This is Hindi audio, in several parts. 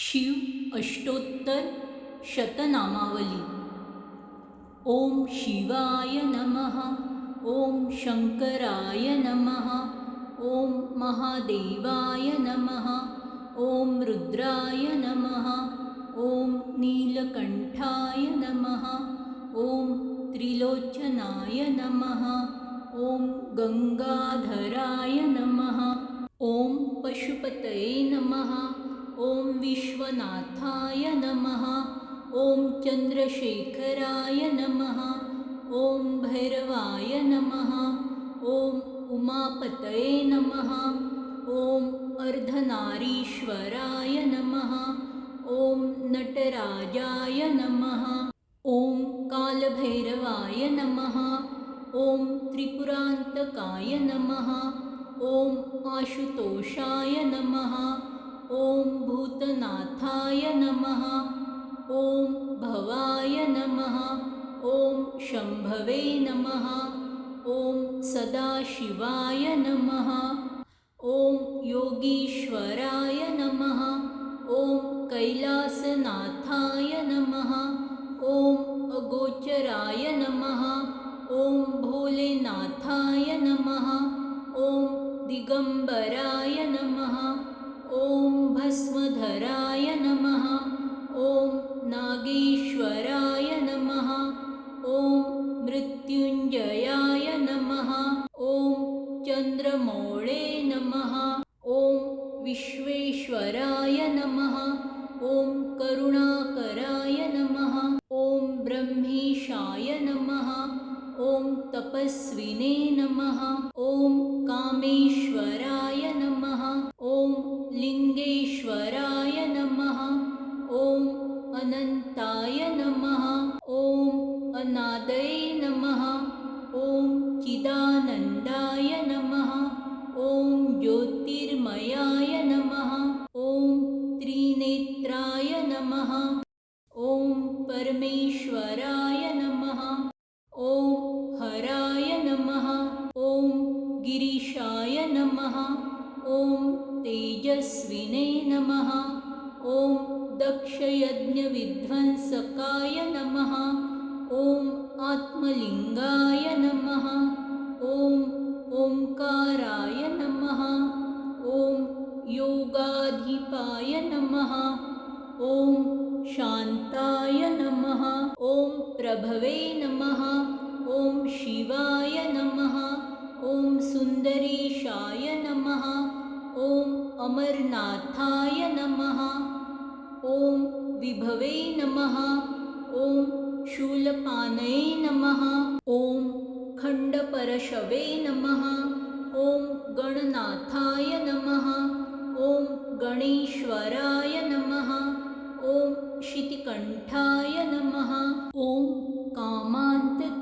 शिव अष्टोत्तर शतनामावली। ॐ शिवाय नमः ॐ शङ्कराय नमः ॐ महादेवाय नमः ॐ रुद्राय नमः ॐ नीलकण्ठाय नमः ॐ त्रिलोचनाय नमः ॐ गङ्गाधराय नमः ॐ पशुपतये नमः। ॐ विश्वनाथाय नमः ॐ चन्द्रशेखराय नमः ॐ भैरवाय नमः ॐ उमापतये नमः ॐ अर्धनारीश्वराय नमः ॐ नटराजाय नमः ॐ कालभैरवाय नमः ॐ त्रिपुरान्तकाय नमः ॐ आशुतोषाय नमः ॐ भूतनाथाय नमः। ॐ भवाय नमः। ॐ शम्भवे नमः। ॐ सदाशिवाय नमः। ॐ योगीश्वराय नमः। ॐ कैलासनाथाय नमः। ॐ अगोचराय नमः। ॐ भोलेनाथाय नमः। ॐ दिगम्बराय नमः। ॐ भस्मधराय नमः। ॐ नागेश्वराय नमः। ॐ मृत्युञ्जयाय नमः। ॐ चन्द्रमौळे नमः। ॐ विश्वेश्वराय नमः। ॐ करुणाकराय नमः। ॐ ब्रह्मीशाय नमः। ॐ तपस्विने नमः। ॐ कामेश्वराय नमः। ॐ लिङ्गेश्वराय नमः। ॐ तेजस्विने नमः। ॐ दक्षयज्ञविध्वंसकाय नमः। ॐ आत्मलिङ्गाय नमः। ॐ ओङ्काराय नमः। ॐ योगाधिपाय नमः। ॐ शान्ताय नमः। ॐ प्रभवे नमः। ॐ शिवाय नमः। ॐ सुन्दरेशाय नमः। ॐ अमरनाथाय नमः। ॐ विभवे नमः। ॐ शूलपानये नमः। ॐ खण्डपरशवे नमः। ॐ गणनाथाय नमः। ॐ गणेश्वराय नमः। ॐ शितिकण्ठाय नमः। ॐ कामान्तकाय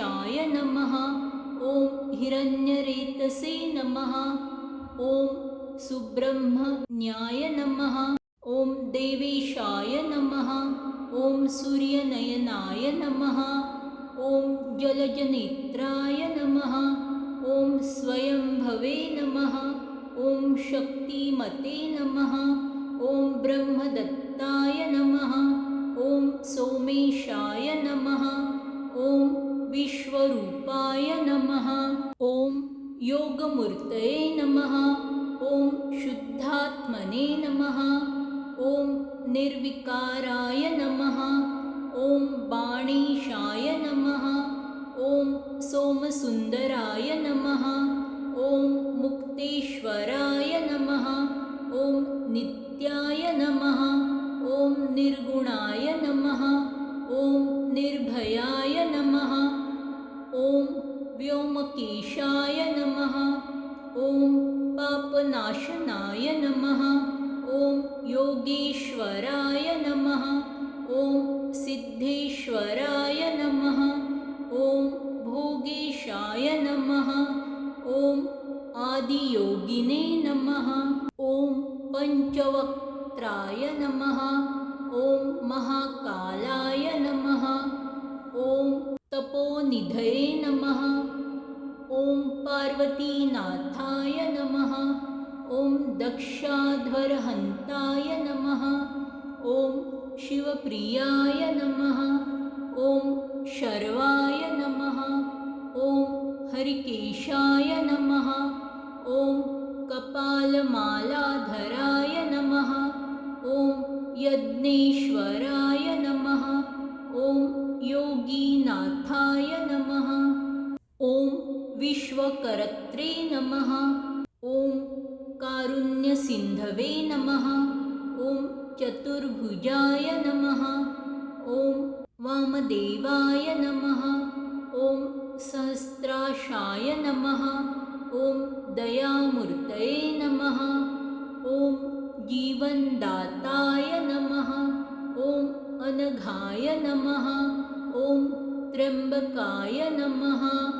वागीशाय नमः ॐ हिरण्यरेतसे नमः ॐ सुब्रह्मण्याय नमः ॐ देवेशाय नमः ॐ सूर्यनयनाय नमः ॐ जलजनेत्राय नमः ॐ स्वयंभवे नमः ॐ शक्तिमते नमः ॐ ब्रह्मदत्ताय नमः ॐ सोमेशाय नमः ॐ विश्वरूपाय नमः। ॐ योगमूर्तये नमः। ॐ शुद्धात्मने नमः। ॐ निर्विकाराय नमः। ॐ बाणेशाय नमः। ॐ सोमसुन्दराय नमः। ॐ मुक्तेश्वराय नमः। ॐ नित्याय नमः। ॐ निर्गुणाय व्योमकेशाय नमः। ॐ पापनाशनाय नमः। ॐ योगेश्वराय नमः। ॐ सिद्धेश्वराय नमः। ॐ भोगेशाय नमः। ॐ आदियोगिने नमः। ॐ पञ्चवक्त्राय नमः। ॐ महाकालाय नमः। ॐ तपोनिधये नमः। ॐ पार्वतीनाथाय नमः। ॐ दक्षाध्वरहन्ताय नमः। ॐ शिवप्रियाय नमः। ॐ शर्वाय नमः। ॐ हरिकेशाय नमः। ॐ कपालमालाधराय नमः। विश्वकर्त्रे नमः। ॐ कारुण्यसिन्धवे नमः। ॐ चतुर्भुजाय नमः। ॐ वामदेवाय नमः। ॐ सहस्राशाय नमः। ॐ दयामूर्तये नमः। ॐ जीवनदाताय नमः। ॐ अनघाय नमः। ॐ त्र्यम्बकाय नमः।